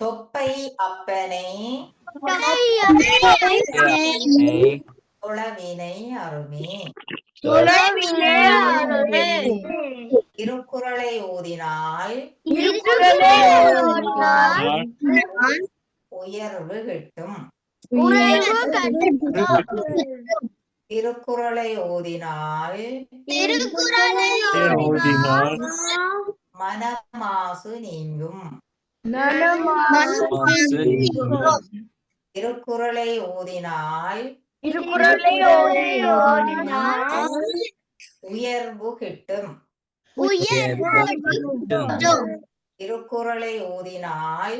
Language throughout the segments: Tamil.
தொப்பை அப்பனை தொழவினை அருமே. திருக்குறளை ஓதினால் உயர்வு கிட்டும். திருக்குறளை ஓதினால் மனமாசு நீங்கும். திருக்குறளை ஓதினால் உயர்வு கிட்டும். திருக்குறளை ஓதினால்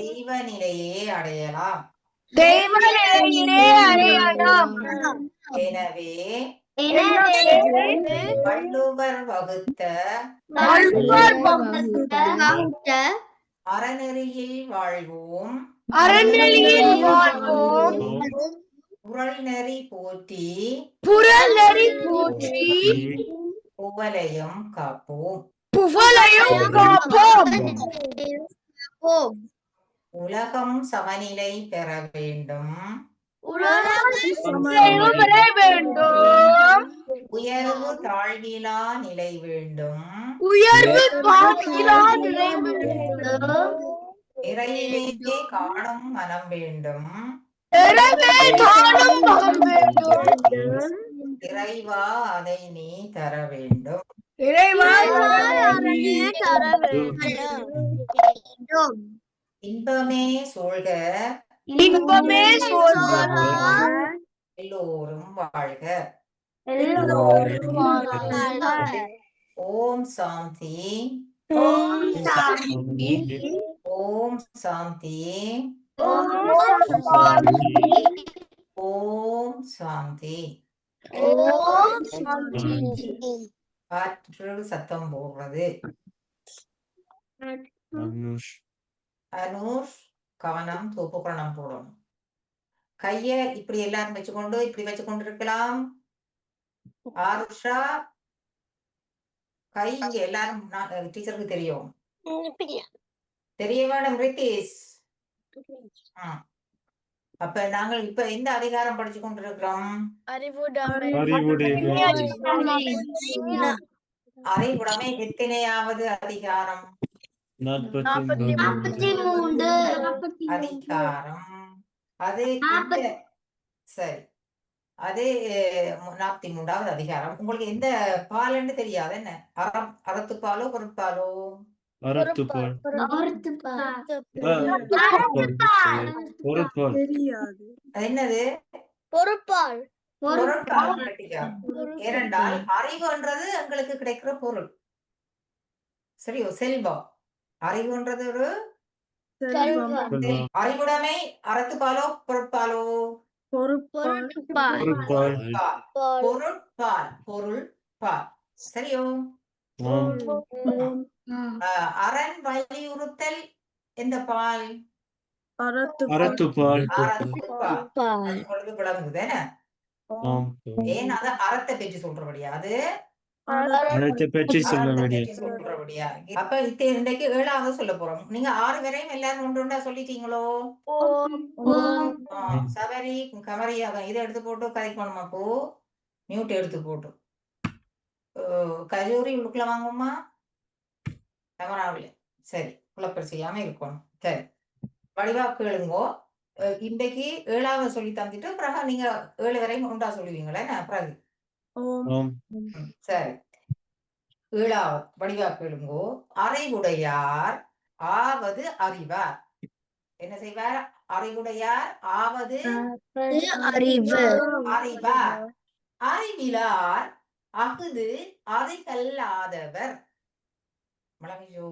தெய்வ நிலையே அடையலாம். எனவே வள்ளுவர் வகுத்த அறநெறியில் வாழ்வோம். அறநிலையில் வாழ்வோம். குறள் நெறி போற்றி. புறநெறி போற்றி. புகழையும் காப்போம். புகழையும் காப்போம். உலகம் சமநிலை பெற வேண்டும். உயர்வு தாழ்விலா நிலை வேண்டும். உயர்வு நிலை வேண்டும். இறையிலே காணும் மனம் வேண்டும். வேண்டும். இறைவா அதை நீ தர வேண்டும். இறைவா இன்பமே சூழ்க. இன்பமே எல்லோரும் வாழ்க. எல்லோரும் ஓம் சாந்தி. ஓம் ஓம் சாந்தி. ஓம் சாந்தி. காற்று சத்தம் போடுறது. அனூர் கவனம் தூப்புக்கரணம் போடணும். கைய இப்படி எல்லாரும் வச்சுக்கொண்டு இப்படி வச்சுக்கொண்டு இருக்கலாம் ஆருஷா கை இங்க எல்லாரும் டீச்சருக்கு தெரியும். தெரிய வேணும் ரித்தீஷ். ஆ. அப்ப நாங்கள் இப்ப எந்த அதிகாரம் படிச்சு கொண்டிருக்கிறோம்? அறிவுடைமை எத்தனையாவது அதிகாரம்? நாற்பத்தி மூன்று. அதிகாரம். அது சரி. அது நாற்பத்தி மூன்றாவது அதிகாரம். உங்களுக்கு எந்த பால்ன்னு தெரியாது என்ன? அறம் அறத்துப்பாலோ பொருட்பாலோ அறத்துப்பால் பொருட்பால் என்னது? பொறுப்பால் ஏனென்றால் அறிவுன்றது எங்களுக்கு கிடைக்கிற பொருள். சரியோ செல்வம். அறிவுன்றது ஒரு அறிவுடைமை அறத்துப்பாலோ பொருட்பாலோ? பொறுப்பால் பொருட்பால். பால். பொருட்பால். பொருள் பால் சரியோ அரண் வலியுறுத்தல் எந்த பால்? அறத்துப்பால். விளங்குது? ஆம் ஏன் அத அறத்தை பற்றி சொல்றபடியா? அது? அறத்தை பற்றி சொல்ல சொல்றபடியா அப்ப இத்த இன்றைக்கு ஏழாவது சொல்ல போறோம். நீங்க ஆறு வரையும் எல்லாரும் ஒன்று ஒன்றா சொல்லிட்டீங்களோ? சபரி கமரி அதான் இதை எடுத்து போட்டு கதைக்கணுமா போ? மியூட் எடுத்து போட்டு. கல்லூரி உள்ளுக்குள்ள வாங்குமா கேமராவில் சரி குழப்பம் செய்யாம இருக்கணும். சரி. வடிவா கேளுங்கோ. இன்றைக்கு ஏழாவது சொல்லி தந்துட்டு பிறகு நீங்க ஏழு வரையும் ஒன்றா சொல்லுவீங்களே? என்ன பிறகு சரி. ஏழாவது வடிவா கேளுங்கோ. அறிவுடையார் ஆவது அறிவார். என்ன செய்வார்? அறிவுடையார் ஆவது அறிவு. அறிவார். அறிவிலார் அகுது அறிகல்லாதவர் மலமிஜோ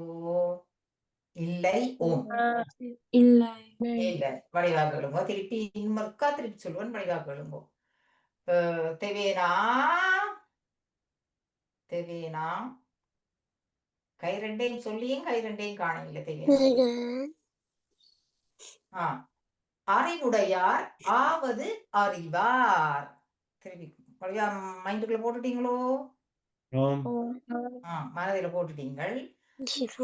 இல்லை ஓம். இல்லை. இல்லை. வடிவாக எழுங்கோ திருப்பி இன்னொருக்கா திருப்பி சொல்லுவேன் வடிவாக எழுங்கோ அஹ், தெவேனா தெவேனா கை ரெண்டையும் சொல்லியும் கை ரெண்டையும் காணவில்லை தெவேனா ஆ. அறிவுடையார் ஆவது அறிவார். திருப்பி மைண்டுக்குள்ள போட்டுட்டீங்களோ? மனதில் போட்டுட்டீங்கள்.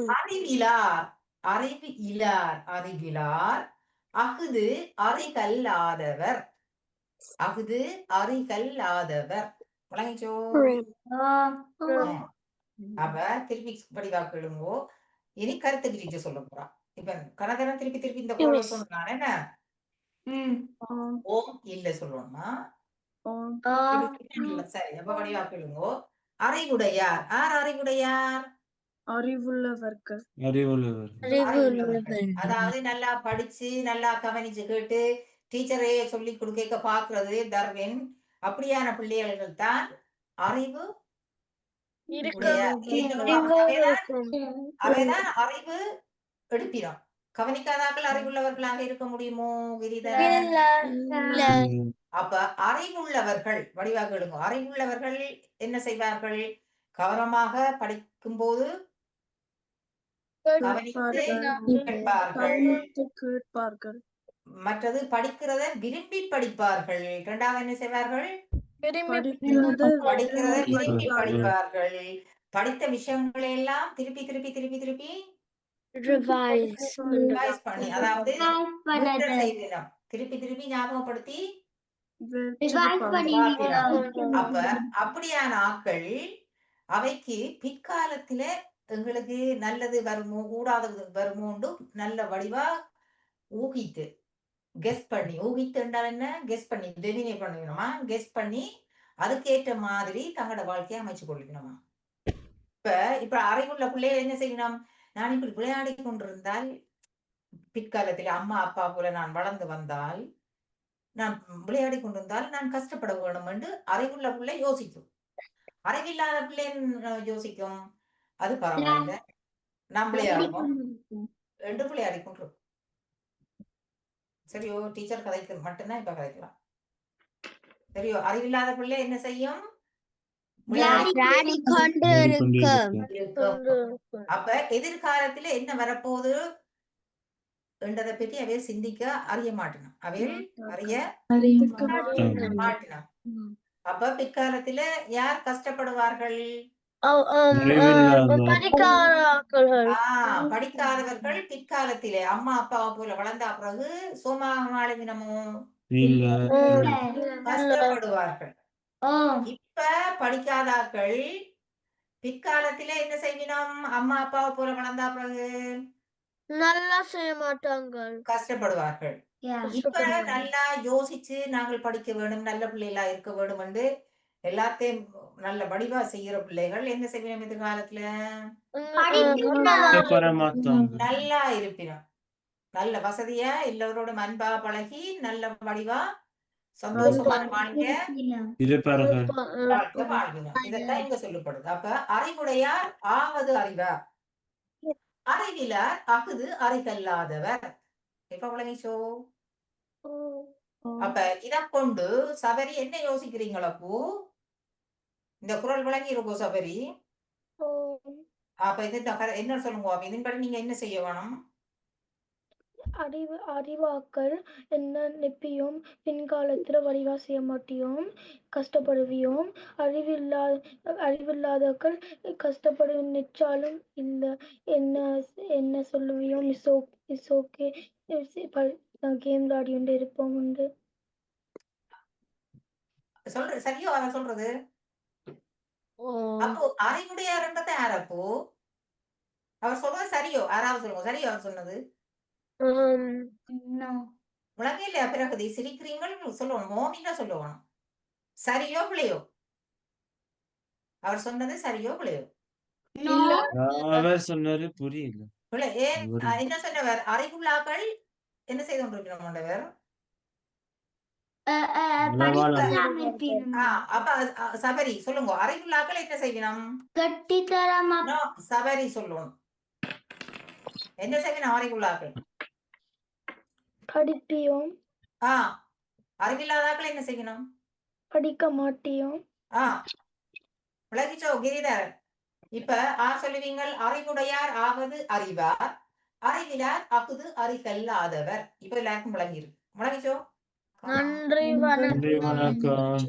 அறிவிலார் அறிவு இலார் அறிவிலார். அஃது அறிகல்லாதவர். அஃது அறிகல்லாதவர். விளங்கிச்சோ. அப்ப திருப்பி படிவாக்கு எழுங்கோ இனி கருத்து கிரிச்சு சொல்ல போறா. இப்ப கணக்கன திருப்பி திருப்பி இந்த குரல் சொன்னான் என்ன? ஓம் இல்ல இல்ல, சரி அப்ப படிவாக்கு எழுங்கோ அறிவுடையார். யார் அறிவுடையார்? அறிவுள்ளவர்கள். அறிவுள்ளவர் அறிவுள்ளவர்கள். அதாவது நல்லா படிச்சு நல்லா கவனிச்சு கேட்டு டீச்சரே சொல்லி கொடுக்க பாக்குறது தர்வின் அப்படியான பிள்ளைகள் தான் அறிவு. அவைதான் அறிவு எடுப்பினோம். கவனிக்காதாக்கள் அறிவுள்ளவர்களாக இருக்க முடியுமோ கிரிதர் அப்ப அறிவுள்ளவர்கள் வடிவாக அறிவுள்ளவர்கள் என்ன செய்வார்கள்? கவனமாக படிக்கும் போது கவனித்து கேட்பார்கள். கேட்பார்கள். மற்றது படிக்கிறத விரும்பி படிப்பார்கள். இரண்டாவது என்ன செய்வார்கள்? படிக்கிறது. படிக்கிறத விரும்பி படிப்பார்கள். படித்த விஷயங்களை எல்லாம் திருப்பி திருப்பி திருப்பி திருப்பி ரிவைஸ் பண்ணி அதாவது. திருப்பி திருப்பி ஞாபகப்படுத்தி. அப்ப அப்படியான ஆக்கள் அவைக்கு பிற்காலத்தில எங்களுக்கு நல்லது வருமோ கூடாதது வருமோண்டு நல்ல வடிவா ஊகித்து கெஸ் பண்ணி ஊகித்து என்றால் என்ன? கெஸ் பண்ணி டெமினே பண்ணிக்கணுமா கெஸ் பண்ணி அதுக்கேற்ற மாதிரி தங்களோட வாழ்க்கையை அமைச்சு கொள்ளணுமா இப்ப இப்ப அறிவுள்ள பிள்ளைய என்ன செய்யணும்? நான் இப்படி விளையாடி கொண்டிருந்தால் பிற்காலத்தில் அம்மா அப்பா போல நான் வளர்ந்து வந்தால் நான் விளையாடி கொண்டிருந்தால் நான் கஷ்டப்பட வேணும் என்று அறிவுள்ள பிள்ளை யோசிக்கும். அறிவில்லாத பிள்ளை யோசிக்கும். அது பரவாயில்ல. நாம் விளையாடுவோம். ரெண்டு விளையாடி கொண்டிருக்கும். சரியோ டீச்சர் கதைக்கு மட்டும்தான் இப்ப கதைக்கலாம். சரியோ அறிவில்லாத பிள்ளை என்ன செய்யும். அப்ப எதிர்காலத்துல என்ன வரப்போகுது? என்றதை பற்றி அவைய சிந்திக்க அறிய மாட்டணும். அவைய அறிய மாட்டினான் அப்ப பிற்காலத்துல யார் கஷ்டப்படுவார்கள்? படிக்காதவர்கள். பிற்காலத்திலே அம்மா அப்பாவை போல வளர்ந்த பிறகு சோமாக மாளினமோ இல்ல கஷ்டப்படுவார்கள். இப்ப படிக்காதாக்கள் பிற்காலத்திலே என்ன செய்வினோம் அம்மா அப்பாவை போல வளர்ந்தா பிறகு நல்லா செய்ய மாட்டாங்க கஷ்டப்படுவார்கள். இப்ப நல்லா யோசிச்சு நாங்கள் படிக்க வேணும் நல்ல பிள்ளைகளா இருக்க வேணும் என்று எல்லாத்தையும் நல்ல வடிவா செய்யற பிள்ளைகள் என்ன செய்யணும் எதிர்காலத்துல? நல்லா இருப்பினும். நல்ல வசதியா எல்லோரோடும் அன்பா பழகி நல்ல வடிவா சந்தோஷமான வாழ்க்கை வாழ்வினம். இதெல்லாம் இங்க சொல்லப்படுது. அப்ப அறிவுடையார் ஆவது அறிவார் அறிவிலார் அகுது அறிகல்லாதவர். இப்ப விளங்கிச்சோ அப்ப இத கொண்டு சபரி என்ன யோசிக்கிறீங்களா பூ இந்த குரல் விளங்கி இருக்கும் சபரி அப்ப இது என்ன சொல்லுங்க இதன்படி நீங்க என்ன செய்ய வேணும்? அறிவு அறிவாக்கள் என்ன நெப்பியும் பின்காலத்துல வடிவா செய்ய மாட்டியும் கஷ்டப்படுவியும் அறிவில்லா அறிவில்லாதவர்கள் கஷ்டப்படும் நிச்சாலும் இல்ல என்ன என்ன சொல்லுவியும் is O is okay game விளையாடி கொண்டு இருப்போம் உண்டு. சொல்ற சரியோ சொல்றது? அப்போ அறிவுடையார்ன்றத யார் அப்போ? அவர் சொல்றது சரியோ? யாராவது சொல்லுங்க. சரியோ அவர் சொன்னது? விளங்க இல்லையா பிறகு சிரிக்கிறீங்கள் சொல்லணும். மோமின்னா சொல்லணும். சரியோ பிள்ளையோ அவர் சொன்னது சரியோ பிள்ளையோ அவர் சொன்னாரு புரியல. என்ன சொன்னவர்? அறிவுள்ளாக்கள் என்ன செய்து கொண்டிருக்கிறோம் ஆண்டவர் ஆ, அப்ப அது- அ, சபரி சொல்லுங்க. அறிவுள்ளாக்கள் என்ன செய்யணும் கட்டித்தரமா சபரி சொல்லணும் என்ன செய்யணும் அறிவுள்ளாக்கள் படிப்பியும். ஆ அறிவில்லாதாக்கள் என்ன செய்யணும்? படிக்க மாட்டியும். ஆ விளங்கிச்சோ கிரிதர். இப்ப ஆ சொல்லுவீங்கள்? அறிவுடையார் ஆவது அறிவார். அறிவிலார் அகுது அறிகல்லாதவர். இப்ப எல்லாருக்கும் விளங்கிருக்கு விளங்கிச்சோ? நன்றி வணக்கம்.